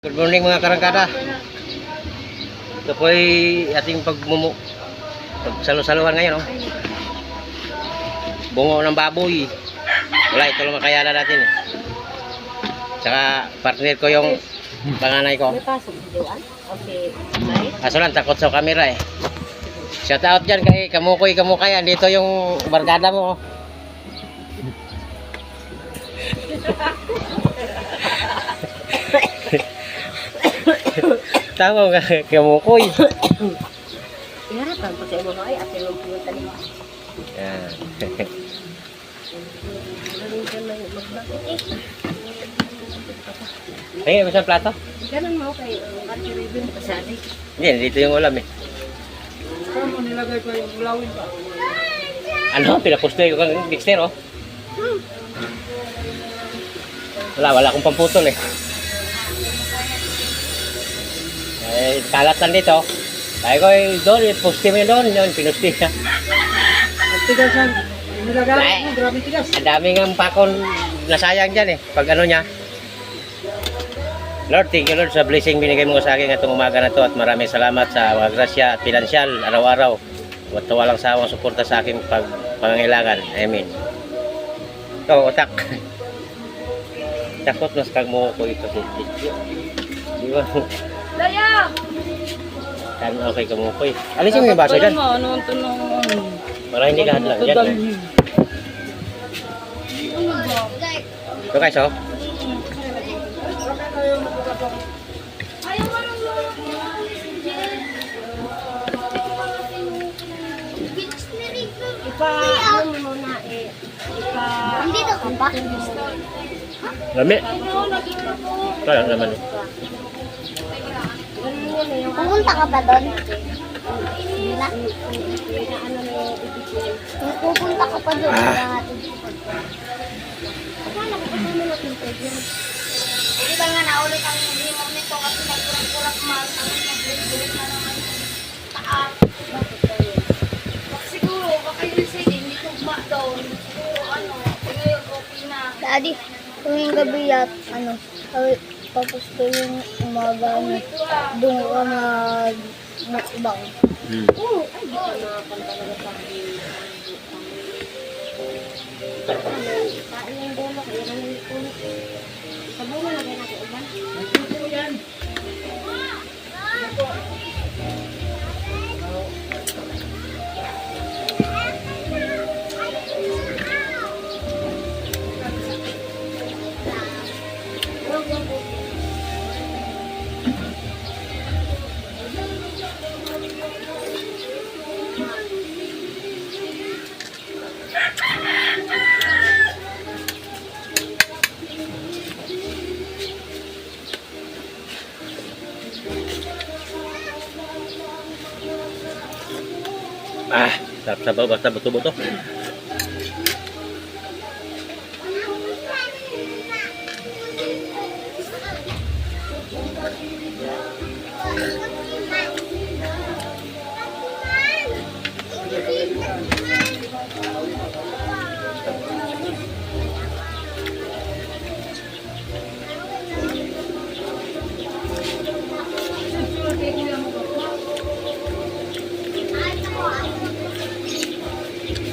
Good morning mga karangkada. Ito po ay ating pagmumu pagsalo-saluhan ngayon. Oh. Bungo ng baboy. Wala, ito lang makayanan natin. eh. Tsaka partner ko yung panganay ko. Kaso lang, takot sa camera eh. Shout out dyan kay Kamukoy Kamukay. Andito yung barkada mo. oh. Tama ka, Kamukoy. Iharapan ko sa imo ay at yung pumunta nila. Yan. Eh. Tingin mo sa plato? Ganun mo kay Ate Ribbon pasadi. Hindi, dito yung ulam eh. Saan mo nilagay pa yung ulawin pa? Ano, pinapustoy ko kang Dexter oh. Wala, wala akong pamputol eh. Eh, kalat lang dito. Sabi ko, eh, doon, eh, poste mo yun doon. Yun, pinusti niya. Ang tigas yan. Nilagay Ay. mo, grabe tigas. Ang daming ang pakon nasayang dyan eh. Pag ano niya. Lord, thank you Lord sa blessing binigay mo sa akin itong umaga na to at maraming salamat sa mga grasya at pinansyal araw-araw. At walang sawang suporta sa aking pag pangangailangan. Amen. Ito, otak. Takot mas kag mo ko ito. Di ba? Daya! Kan okay ka eh. Alisin mo yung baso dyan. Ano ang tanong? Para hindi ka hadlang dyan. Ito guys oh. Ipa, ano mo na eh. Ipa, daw ka ba? Lami. Kaya naman. eh. Pumunta ka ba doon? Hindi na. Kung pupunta ka pa doon, Ah. Di ba nga naulit ang himok nito kasi nagkurang-kurang mahal ang nagbibilit na naman taas. Siguro, baka yun sige, hindi tugma daw. Siguro ano, ngayon okay na. Daddy, tuwing gabi at ano, tapos tuwing umaga, ano, doon ka mag mukbang. Hmm. Oo, ay, Sarap sabaw, basta buto-buto. Thank -buto. you.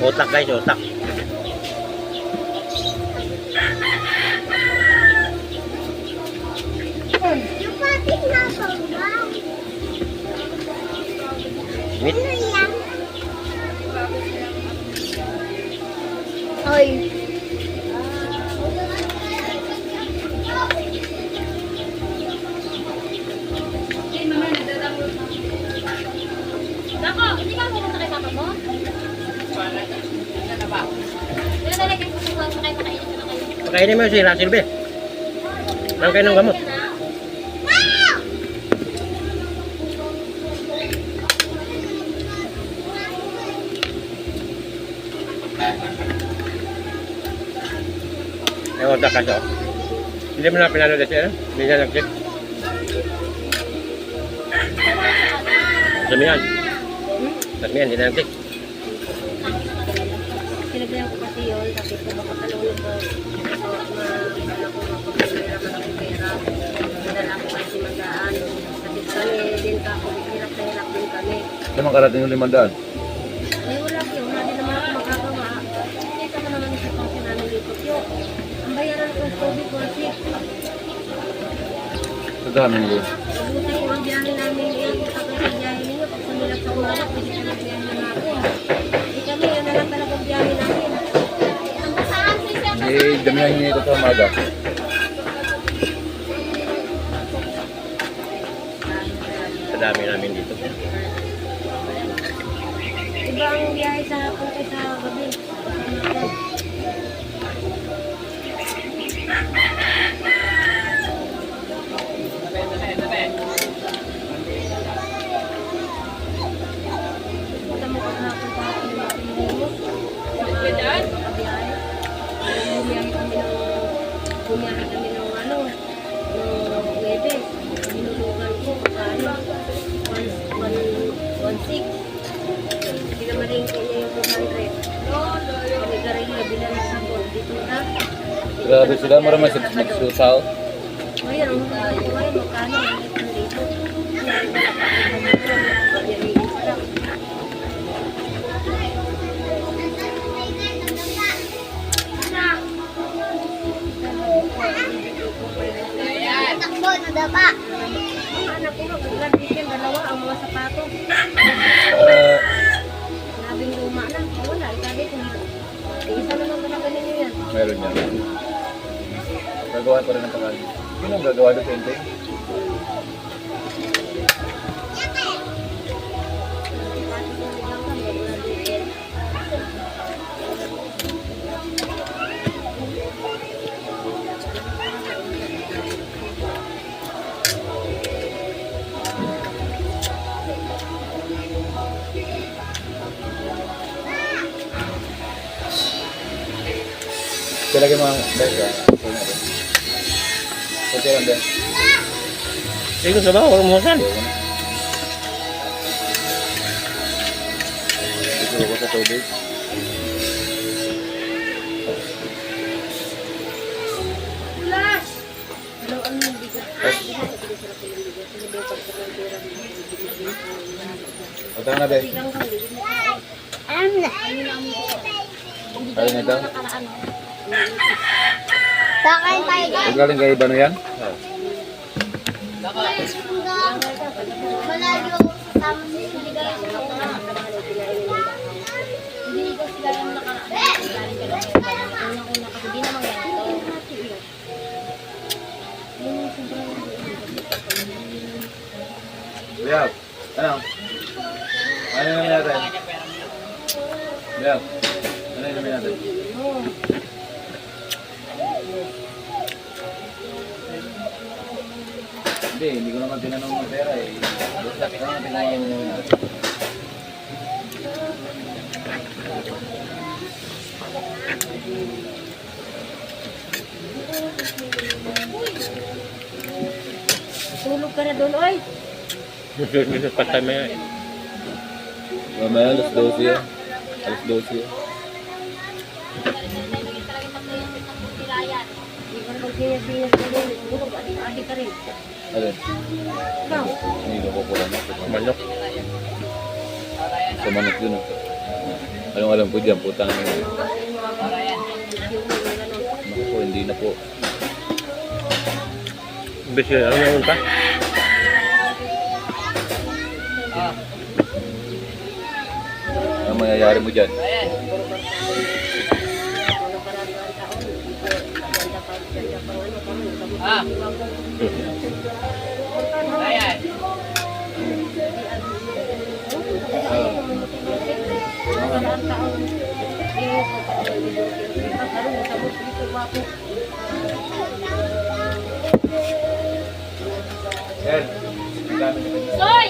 otak guys otak Meat. Ôi. Pakainin mo si Silbe. Lang kayo ng gamot. Otak kasi oh. Hindi mo na pinalo kasi ano? Hindi na nag-check. Samihan. Samihan, hindi na nag-check. Saan makarating yung limandaan? Eh, wala po. Wala din naman ako magagawa. Kita mo naman yung sitwasyon namin dito. Yo, ang bayaran ko sa ko kasi Sa dami nyo. Mabuti ko ang biyahe namin yan. Kapag ang biyahe ninyo, pag sumilat sa umaga, pwede ka magbiyahe na natin. Eh kami, yan na lang talagang biyahe namin. Eh, damihan nyo ito sa umaga. Sa dami namin dito. Ang biyahe sa hapon kaysa gabi. Grabe sila, marami sa magsusaw. Ngayon, ngayon, magkano? Na daba. Ang anak ko nga, biglang weekend, dalawa ang mga sapato. Uh, Nabing luma na. Wala, itabi ko nito. Isa na lang yan. meron yan. Gagawa pa rin ng pangalan. Sino ang gagawa doon? Sila kayo mga besa. Kunti lang din. Sige ko sa bawah, huwag mo saan. Ito na, mo. Alam na. Ayun na ito. Kakain tayo guys. Huwag galing kay Ibano yan? Malayo sa si Siligay. Hindi ko sila yung nakaraan. Galing ka lang sa iba. Una-una kasi di naman ganito. Kuya, ano? Ano namin natin? Kuya, ano namin natin? Hindi, hindi ko naman tinanong ng pera eh. Basta ko naman tinanong ng Tulog ka na doon, oy. Patay mo yan. Mamaya, alas 12 yan. Alas 12 yan. Alin? Hindi ko po lang. Manok. Sa manok yun. Anong alam ko dyan? Putang. Yung ganun. Naku po, hindi na po. Bis yun, ano naman pa? Ano mangyayari mo dyan? Mga karamihan taon, hindi ko ganda pa, ganda pa, ano, kami, kabutihan ko. Mga karamihan taon, hindi ko pa, ang karoon, sabot dito, wapo. Yan. Ang dami na ganyan. Soy!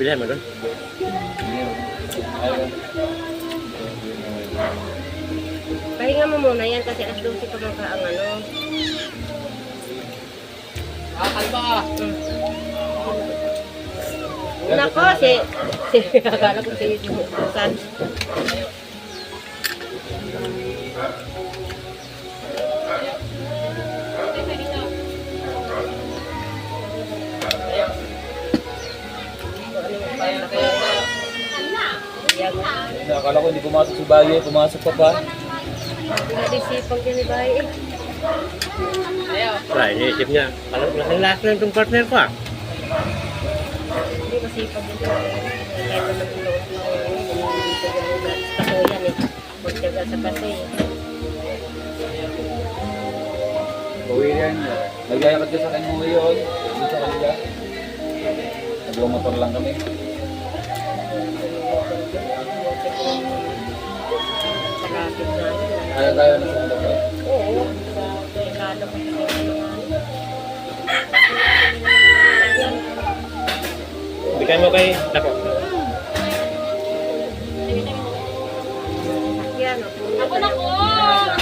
Pabilihan mo doon. Pahinga mo muna yan kasi alas 12 pa ka ang ano. Ah, kalba ka. Nako, si... si akala ko si Susan. Akala ko hindi pumasok si Bayo, pumasok pa pa. Pinadisipang ka ni Bay eh. Wala, iniisip niya. Alam ko, lasing last na itong partner ko ah. Hindi masipag siya. Ito naman yung loob ng kasuyan eh. Magtyaga sa kasi. Uwi yan. Nagyayakad ka sa kanya mo yun. Doon sa kanila. Nagawang motor lang kami. Sa rapid namin. Kaya tayo na sa motor. Oo. Dekada pa sa kanya. Bigay mo kay. Yan. Ako na ko!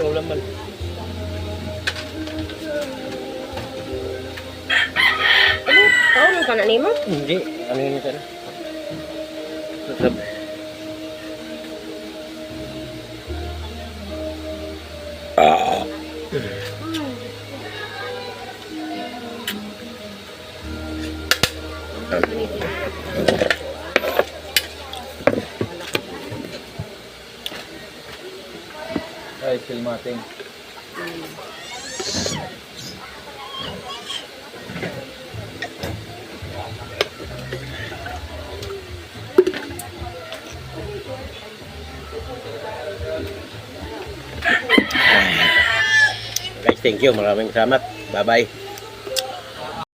Ang ulam man. Ano? Taon ka na nimo? Hindi. Ano yun ito na? Ay, still mating. Guys, thank you. Maraming salamat. Bye-bye.